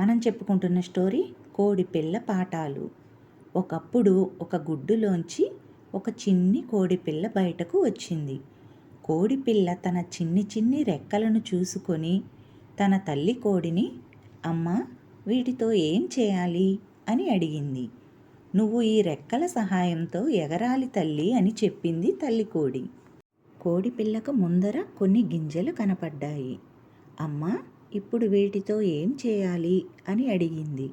మనం చెప్పుకుంటున్న స్టోరీ కోడి పిల్ల పాఠాలు. ఒకప్పుడు ఒక గుడ్డులోంచి ఒక చిన్ని కోడి పిల్ల బయటకు వచ్చింది. కోడి పిల్ల తన చిన్ని చిన్ని రెక్కలను చూసుకొని తన తల్లి కోడిని అమ్మ వీటితో ఏం చేయాలి? అని అడిగింది. నువ్వు ఈ రెక్కల సహాయంతో ఎగరాలి తల్లి అని చెప్పింది తల్లి కోడి. కోడి పిల్లకు ముందర కొన్ని గింజలు కనపడ్డాయి. అమ్మ ఇప్పుడు వీటితో ఏం చేయాలి? అని అడిగింది.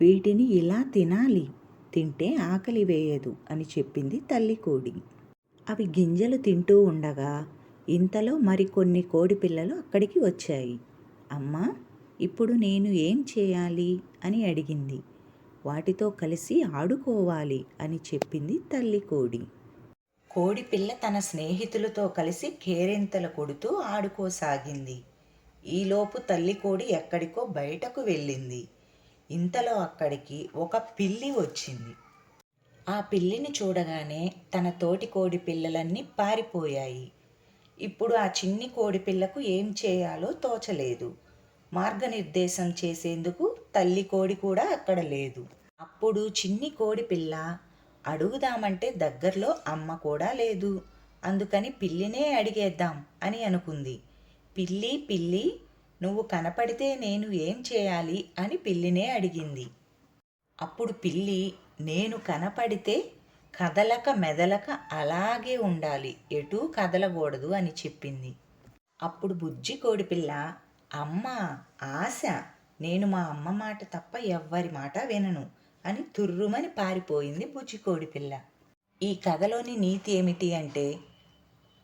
వీటిని ఇలా తినాలి. తింటే ఆకలి వేయదు అని చెప్పింది తల్లి కోడి. అవి గింజలు తింటూ ఉండగా ఇంతలో మరికొన్ని కోడి పిల్లలు అక్కడికి వచ్చాయి. అమ్మా ఇప్పుడు నేను ఏం చేయాలి? అని అడిగింది. వాటితో కలిసి ఆడుకోవాలి అని చెప్పింది తల్లి కోడి. కోడిపిల్ల తన స్నేహితులతో కలిసి కేరింతలు కొడుతూ ఆడుకోసాగింది. ఈలోపు తల్లి కోడి ఎక్కడికో బయటకు వెళ్ళింది. ఇంతలో అక్కడికి ఒక పిల్లి వచ్చింది. ఆ పిల్లిని చూడగానే తన తోటి కోడి పిల్లలన్నీ పారిపోయాయి. ఇప్పుడు ఆ చిన్ని కోడి పిల్లకు ఏం చేయాలో తోచలేదు. మార్గనిర్దేశం చేసేందుకు తల్లి కోడి కూడా అక్కడ లేదు. అప్పుడు చిన్ని కోడి పిల్ల అడుగుదామంటే దగ్గరలో అమ్మ కూడా లేదు. అందుకని పిల్లినే అడిగేద్దాం అని అనుకుంది. పిల్లి పిల్లి నువ్వు కనపడితే నేను ఏం చేయాలి అని పిల్లినే అడిగింది. అప్పుడు పిల్లి నేను కనపడితే కదలక మెదలక అలాగే ఉండాలి ఎటూ కదలకూడదు అని చెప్పింది. అప్పుడు బుజ్జి కోడిపిల్ల అమ్మ ఆశ నేను మా అమ్మ మాట తప్ప ఎవ్వరి మాట వినను అని తుర్రుమని పారిపోయింది బుజ్జి కోడిపిల్ల ఈ కథలోని నీతి ఏమిటి అంటే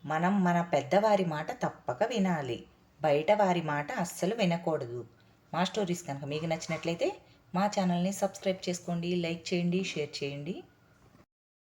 మనం మన పెద్దవారి మాట తప్పక వినాలి. బయట వారి మాట అస్సలు వినకూడదు. మా స్టోరీస్ కనుక మీకు నచ్చినట్లయితే మా ఛానల్ని సబ్స్క్రైబ్ చేసుకోండి లైక్ చేయండి షేర్ చేయండి.